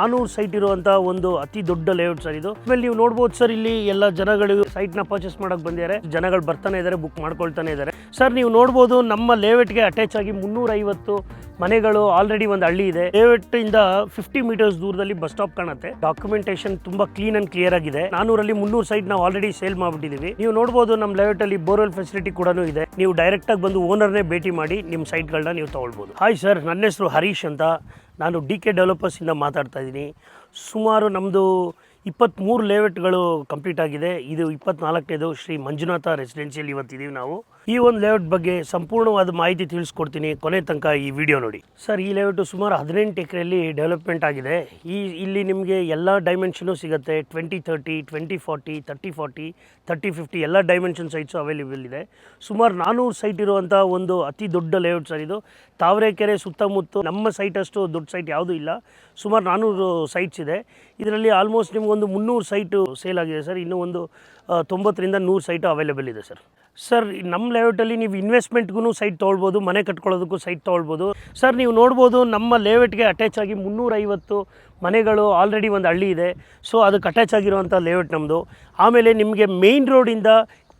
ನಾನೂರು ಸೈಟ್ ಇರುವಂತ ಒಂದು ಅತಿ ದೊಡ್ಡ ಲೇಔಟ್ ಸರ್ ಇದು. ಆಮೇಲೆ ನೀವು ನೋಡ್ಬೋದು ಸರ್ ಇಲ್ಲಿ ಎಲ್ಲ ಜನಗಳು ಸೈಟ್ನ ಪರ್ಚೇಸ್ ಮಾಡಕ್ ಬಂದಿದ್ದಾರೆ. ಜನಗಳು ಬರ್ತಾನೆ ಇದ್ದಾರೆ ಬುಕ್ ಮಾಡ್ಕೊಳ್ತಾನೆ ಇದ್ದಾರೆ. ಸರ್ ನೀವು ನೋಡ್ಬೋದು ನಮ್ಮ ಲೇಔಟ್ಗೆ ಅಟ್ಯಾಚ್ ಆಗಿ ಮುನ್ನೂರ ಐವತ್ತು ಮನೆಗಳು ಆಲ್ರೆಡಿ ಒಂದು ಹಳ್ಳಿ ಇದೆ. ಇಂದ ಫಿಫ್ಟಿ ಮೀಟರ್ಸ್ ದೂರದಲ್ಲಿ ಬಸ್ ಸ್ಟಾಪ್ ಕಾಣುತ್ತೆ. ಡಾಕ್ಯುಮೆಂಟೇಶನ್ ತುಂಬಾ ಕ್ಲೀನ್ ಅಂಡ್ ಕ್ಲಿಯರ್ ಆಗಿದೆ. ನಾನೂರಲ್ಲಿ ಮುನ್ನೂರು ಸೈಟ್ ನಾವು ಆಲ್ರೆಡಿ ಸೇಲ್ ಮಾಡ್ಬಿಟ್ಟಿದೀವಿ. ನೀವು ನೋಡಬಹುದು ನಮ್ಮ ಲೇಔಟ್ ಅಲ್ಲಿ ಬೋರ್ವೆಲ್ ಫೆಸಿಲಿಟಿ ಕೂಡ ಇದೆ. ನೀವು ಡೈರೆಕ್ಟ್ ಆಗಿ ಬಂದು ಓನರ್ನೇ ಭೇಟಿ ಮಾಡಿ ನಿಮ್ಮ ಸೈಟ್ಗಳನ್ನ ನೀವು ತಗೊಳ್ಬೋದು. ಹಾಯ್ ಸರ್ ನನ್ನ ಹೆಸರು ಹರೀಶ್ ಅಂತ. ನಾನು ಡಿ ಕೆ ಡೆವಲಪರ್ಸಿಂದ ಮಾತಾಡ್ತಾ ಇದ್ದೀನಿ. ಸುಮಾರು ನಮ್ಮದು ಇಪ್ಪತ್ತ್ಮೂರು ಲೇಔಟ್ಗಳು ಕಂಪ್ಲೀಟ್ ಆಗಿದೆ. ಇದು ಇಪ್ಪತ್ನಾಲ್ಕನೇದು ಶ್ರೀ ಮಂಜುನಾಥ ರೆಸಿಡೆನ್ಸಿಯಲ್ಲಿ ಇವತ್ತಿದ್ದೀವಿ ನಾವು. ಈ ಒಂದು ಲೇಔಟ್ ಬಗ್ಗೆ ಸಂಪೂರ್ಣವಾದ ಮಾಹಿತಿ ತಿಳಿಸ್ಕೊಡ್ತೀನಿ ಕೊನೆ ತನಕ ಈ ವಿಡಿಯೋ ನೋಡಿ. ಸರ್ ಈ ಲೇಔಟು ಸುಮಾರು ಹದಿನೆಂಟು ಎಕರೆಯಲ್ಲಿ ಡೆವಲಪ್ಮೆಂಟ್ ಆಗಿದೆ. ಈ, ಇಲ್ಲಿ ನಿಮಗೆ ಎಲ್ಲ ಡೈಮೆನ್ಷನು ಸಿಗುತ್ತೆ. Twenty thirty twenty forty thirty forty thirty fifty ಎಲ್ಲ ಡೈಮೆನ್ಷನ್ ಸೈಟ್ಸು ಅವೈಲೇಬಲ್ ಇದೆ. ಸುಮಾರು ನಾನ್ನೂರು ಸೈಟ್ ಇರುವಂಥ ಒಂದು ಅತಿ ದೊಡ್ಡ ಲೇಔಟ್ ಸರ್ ಇದು. ತಾವರೆಕೆರೆ ಸುತ್ತಮುತ್ತ ನಮ್ಮ ಸೈಟ್ ಅಷ್ಟು ದೊಡ್ಡ ಸೈಟ್ ಯಾವುದೂ ಇಲ್ಲ. ಸುಮಾರು ನಾನ್ನೂರು ಸೈಟ್ಸ್ ಇದೆ. ಇದರಲ್ಲಿ ಆಲ್ಮೋಸ್ಟ್ ನಿಮಗೊಂದು ಮುನ್ನೂರು ಸೈಟು ಸೇಲ್ ಆಗಿದೆ ಸರ್ ಇನ್ನೂ ಒಂದು ತೊಂಬತ್ತರಿಂದ ನೂರು ಸೈಟು ಅವೈಲೇಬಲ್ ಇದೆ ಸರ್ ಸರ್ ನಮ್ಮ ಲೇಔಟಲ್ಲಿ ನೀವು ಇನ್ವೆಸ್ಟ್ಮೆಂಟ್ಗೂ ಸೈಟ್ ತೊಗೊಳ್ಬೋದು, ಮನೆ ಕಟ್ಕೊಳ್ಳೋದಕ್ಕೂ ಸೈಟ್ ತೊಗೊಳ್ಬೋದು. ಸರ್, ನೀವು ನೋಡ್ಬೋದು ನಮ್ಮ ಲೇಔಟ್ಗೆ ಅಟ್ಯಾಚ್ ಆಗಿ ಮುನ್ನೂರೈವತ್ತು ಮನೆಗಳು ಆಲ್ರೆಡಿ ಒಂದು ಹಳ್ಳಿ ಇದೆ. ಸೊ ಅದಕ್ಕೆ ಅಟ್ಯಾಚ್ ಆಗಿರುವಂಥ ಲೇಔಟ್ ನಮ್ಮದು ಆಮೇಲೆ ನಿಮಗೆ ಮೇಯ್ನ್ ರೋಡಿಂದ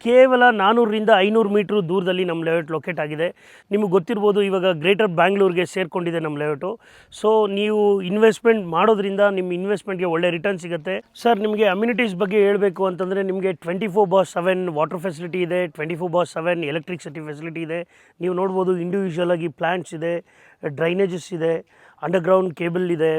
ಕೇವಲ ನಾನ್ನೂರರಿಂದ ಐನೂರು ಮೀಟ್ರ್ ದೂರದಲ್ಲಿ ನಮ್ಮ ಲೇಔಟ್ ಲೊಕೇಟ್ ಆಗಿದೆ. ನಿಮಗೆ ಗೊತ್ತಿರ್ಬೋದು ಇವಾಗ ಗ್ರೇಟರ್ ಬ್ಯಾಂಗ್ಳೂರಿಗೆ ಸೇರಿಕೊಂಡಿದೆ ನಮ್ಮ ಲೇಔಟು ಸೊ ನೀವು ಇನ್ವೆಸ್ಟ್ಮೆಂಟ್ ಮಾಡೋದ್ರಿಂದ ನಿಮ್ಮ ಇನ್ವೆಸ್ಟ್ಮೆಂಟ್ಗೆ ಒಳ್ಳೆ ರಿಟರ್ನ್ ಸಿಗುತ್ತೆ. ಸರ್ ನಿಮಗೆ ಅಮ್ಯುನಿಟೀಸ್ ಬಗ್ಗೆ ಹೇಳಬೇಕು ಅಂತಂದರೆ ನಿಮಗೆ twenty four by seven water facility ಇದೆ twenty four by seven electricity facility ಇದೆ. ನೀವು ನೋಡ್ಬೋದು ಇಂಡಿವಿಜುವಲ್ ಆಗಿ ಪ್ಲ್ಯಾಂಟ್ಸ್ ಇದೆ ಡ್ರೈನೇಜಸ್ ಇದೆ ಅಂಡರ್ಗ್ರೌಂಡ್ ಕೇಬಲ್ ಇದೆ.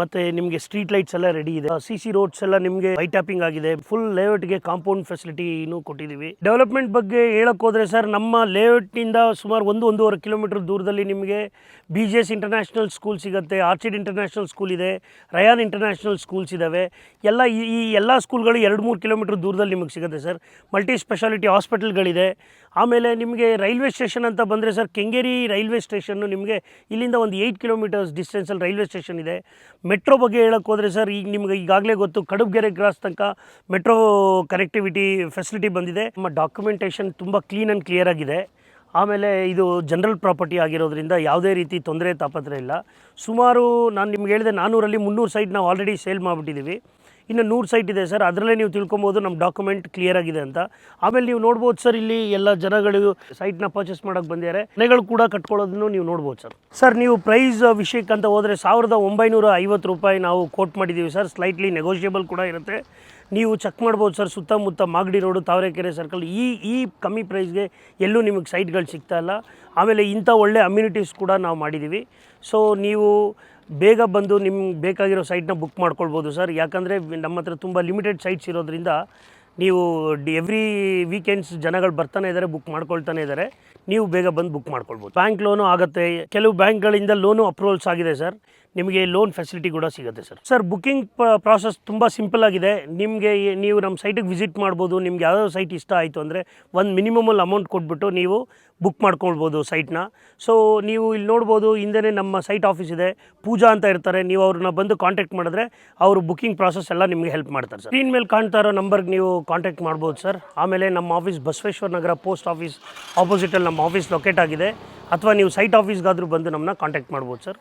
ಮತ್ತೆ ನಿಮಗೆ ಸ್ಟ್ರೀಟ್ ಲೈಟ್ಸ್ ಎಲ್ಲ ರೆಡಿ ಇದೆ. ಸಿ ಸಿ ರೋಡ್ಸ್ ಎಲ್ಲ ನಿಮಗೆ ಟ್ಯಾಪಿಂಗ್ ಆಗಿದೆ. ಫುಲ್ ಲೇಔಟ್ಗೆ ಕಾಂಪೌಂಡ್ ಫೆಸಿಲಿಟಿನೂ ಕೊಟ್ಟಿದ್ದೀವಿ ಡೆವಲಪ್ಮೆಂಟ್ ಬಗ್ಗೆ ಹೇಳಕ್ ಹೋದ್ರೆ ಸರ್ ನಮ್ಮ ಲೇಔಟ್ನಿಂದ ಸುಮಾರು ಒಂದು, ಒಂದೂವರೆ ಕಿಲೋಮೀಟರ್ ದೂರದಲ್ಲಿ ನಿಮಗೆ B G S international school ಸಿಗುತ್ತೆ ಆರ್ಚಿಡ್ ಇಂಟರ್ನ್ಯಾಷನಲ್ ಸ್ಕೂಲ್ ಇದೆ ರಯಾನ್ ಇಂಟರ್ನ್ಯಾಷನಲ್ ಸ್ಕೂಲ್ಸ್ ಇದ್ದಾವೆ ಎಲ್ಲ ಈ ಎಲ್ಲ ಸ್ಕೂಲ್ಗಳು ಎರಡು, ಮೂರು ಕಿಲೋಮೀಟರ್ ದೂರದಲ್ಲಿ ನಿಮಗೆ ಸಿಗುತ್ತೆ ಸರ್ ಮಲ್ಟಿ ಸ್ಪೆಷಾಲಿಟಿ ಹಾಸ್ಪಿಟಲ್ಗಳಿದೆ ಆಮೇಲೆ ನಿಮಗೆ ರೈಲ್ವೆ ಸ್ಟೇಷನ್ ಅಂತ ಬಂದರೆ ಸರ್ ಕೆಂಗೇರಿ ರೈಲ್ವೆ ಸ್ಟೇಷನ್ನು ನಿಮಗೆ ಇಲ್ಲಿಂದ ಒಂದು ಏಯ್ಟ್ ಕಿಲೋಮೀಟರ್ಸ್ ಡಿಸ್ಟೆನ್ಸಲ್ಲಿ ರೈಲ್ವೆ ಸ್ಟೇಷನ್ ಇದೆ. ಮೆಟ್ರೋ ಬಗ್ಗೆ ಹೇಳಕ್ಕೆ ಹೋದರೆ ಸರ್, ಈಗ ನಿಮಗೆ ಈಗಾಗಲೇ ಗೊತ್ತು, ಕಡುಬ್ಗೆರೆ ಕ್ರಾಸ್ ತನಕ ಮೆಟ್ರೋ ಕನೆಕ್ಟಿವಿಟಿ ಫೆಸಿಲಿಟಿ ಬಂದಿದೆ. ನಮ್ಮ ಡಾಕ್ಯುಮೆಂಟೇಷನ್ ತುಂಬ ಕ್ಲೀನ್ ಆ್ಯಂಡ್ ಕ್ಲಿಯರ್ ಆಗಿದೆ. ಆಮೇಲೆ ಇದು ಜನರಲ್ ಪ್ರಾಪರ್ಟಿ ಆಗಿರೋದ್ರಿಂದ ಯಾವುದೇ ರೀತಿ ತೊಂದರೆ ತಾಪತ್ರ ಇಲ್ಲ. ಸುಮಾರು ನಾನು ನಿಮ್ಗೆ ಹೇಳಿದೆ ನಾನ್ನೂರಲ್ಲಿ ಮುನ್ನೂರು ಸೈಟ್ ನಾವು ಆಲ್ರೆಡಿ ಸೇಲ್ ಮಾಡಿಬಿಟ್ಟಿದ್ದೀವಿ ಇನ್ನು ನೂರು ಸೈಟ್ ಇದೆ ಸರ್. ಅದರಲ್ಲೇ ನೀವು ತಿಳ್ಕೊಬೋದು ನಮ್ಮ ಡಾಕ್ಯುಮೆಂಟ್ ಕ್ಲಿಯರ್ ಆಗಿದೆ ಅಂತ. ಆಮೇಲೆ ನೀವು ನೋಡ್ಬೋದು ಸರ್, ಇಲ್ಲಿ ಎಲ್ಲ ಜನಗಳು ಸೈಟ್ನ ಪರ್ಚೇಸ್ ಮಾಡೋಕ್ಕೆ ಬಂದಿದ್ದಾರೆ. ಮನೆಗಳು ಕೂಡ ಕಟ್ಕೊಳ್ಳೋದನ್ನು ನೀವು ನೋಡ್ಬೋದು ಸರ್. ಸರ್, ನೀವು ಪ್ರೈಸ್ ವಿಷಯಕ್ಕಂತ ಹೋದರೆ ಸಾವಿರದ ರೂಪಾಯಿ ನಾವು ಕೋಟ್ ಮಾಡಿದ್ದೀವಿ ಸರ್. ಸ್ಲೈಟ್ಲಿ ನೆಗೋಷಿಯೇಬಲ್ ಕೂಡ ಇರುತ್ತೆ. ನೀವು ಚೆಕ್ ಮಾಡ್ಬೋದು ಸರ್ ಸುತ್ತಮುತ್ತ ಮಾಗಡಿ ರೋಡು ತಾವರೆಕೆರೆ ಸರ್ಕಲ್ ಈ ಈ ಕಮ್ಮಿ ಪ್ರೈಸ್ಗೆ ಎಲ್ಲೂ ನಿಮಗೆ ಸೈಟ್ಗಳು ಸಿಗ್ತಾ ಇಲ್ಲ. ಆಮೇಲೆ ಇಂಥ ಒಳ್ಳೆ ಅಮ್ಯುನಿಟೀಸ್ ಕೂಡ ನಾವು ಮಾಡಿದ್ದೀವಿ ಸೊ ನೀವು ಬೇಗ ಬಂದು ನಿಮ್ಗೆ ಬೇಕಾಗಿರೋ ಸೈಟ್ನ ಬುಕ್ ಮಾಡ್ಕೊಳ್ಬೋದು ಸರ್ ಯಾಕಂದರೆ ನಮ್ಮ ಹತ್ರ ತುಂಬ ಲಿಮಿಟೆಡ್ ಸೈಟ್ಸ್ ಇರೋದ್ರಿಂದ ನೀವು ಎವ್ರಿ ವೀಕೆಂಡ್ಸ್ ಜನಗಳು ಬರ್ತಾನೆ ಇದ್ದಾರೆ ಬುಕ್ ಮಾಡ್ಕೊಳ್ತಾನೆ ಇದ್ದಾರೆ ನೀವು ಬೇಗ ಬಂದು ಬುಕ್ ಮಾಡ್ಕೊಳ್ಬೋದು. ಬ್ಯಾಂಕ್ ಲೋನು ಆಗುತ್ತೆ. ಕೆಲವು ಬ್ಯಾಂಕ್ಗಳಿಂದ ಲೋನು ಅಪ್ರೂವಲ್ಸ್ ಆಗಿದೆ ಸರ್ ನಿಮಗೆ ಲೋನ್ ಫೆಸಿಲಿಟಿ ಕೂಡ ಸಿಗುತ್ತೆ ಸರ್ ಸರ್ ಬುಕ್ಕಿಂಗ್ ಪ್ರಾಸೆಸ್ ತುಂಬ ಸಿಂಪಲ್ ಆಗಿದೆ. ನಿಮಗೆ ನೀವು ನಮ್ಮ ಸೈಟಿಗೆ ವಿಸಿಟ್ ಮಾಡ್ಬೋದು. ನಿಮ್ಗೆ ಯಾವುದೋ ಸೈಟ್ ಇಷ್ಟ ಆಯಿತು ಅಂದರೆ ಒಂದು ಮಿನಿಮಮಲ್ಲಿ ಅಮೌಂಟ್ ಕೊಟ್ಬಿಟ್ಟು ನೀವು ಬುಕ್ ಮಾಡ್ಕೊಳ್ಬೋದು ಸೈಟ್ನ ಸೊ ನೀವು ಇಲ್ಲಿ ನೋಡ್ಬೋದು ಹಿಂದೆ ನಮ್ಮ ಸೈಟ್ ಆಫೀಸ್ ಇದೆ. ಪೂಜಾ ಅಂತ ಇರ್ತಾರೆ. ನೀವು ಅವ್ರನ್ನ ಬಂದು ಕಾಂಟ್ಯಾಕ್ಟ್ ಮಾಡಿದ್ರೆ ಅವರು ಬುಕ್ಕಿಂಗ್ ಪ್ರಾಸೆಸ್ ಎಲ್ಲ ನಿಮಗೆ ಹೆಲ್ಪ್ ಮಾಡ್ತಾರೆ ಸರ್ ಸ್ಕ್ರೀನ್ ಮೇಲೆ ಕಾಣ್ತಾ ಇರೋ ನಂಬರ್ಗೆ ನೀವು ಕಾಂಟ್ಯಾಕ್ಟ್ ಮಾಡ್ಬೋದು ಸರ್ ಆಮೇಲೆ ನಮ್ಮ office Basaveshwara Nagar post office ಆಪೋಸಿಟಲ್ಲಿ ನಮ್ಮ ಆಫೀಸ್ ಲೊಕೇಟ್ ಆಗಿದೆ. ಅಥವಾ ನೀವು ಸೈಟ್ ಆಫೀಸ್ಗಾದರೂ ಬಂದು ನಮ್ಮನ್ನ ಕಾಂಟ್ಯಾಕ್ಟ್ ಮಾಡ್ಬೋದು ಸರ್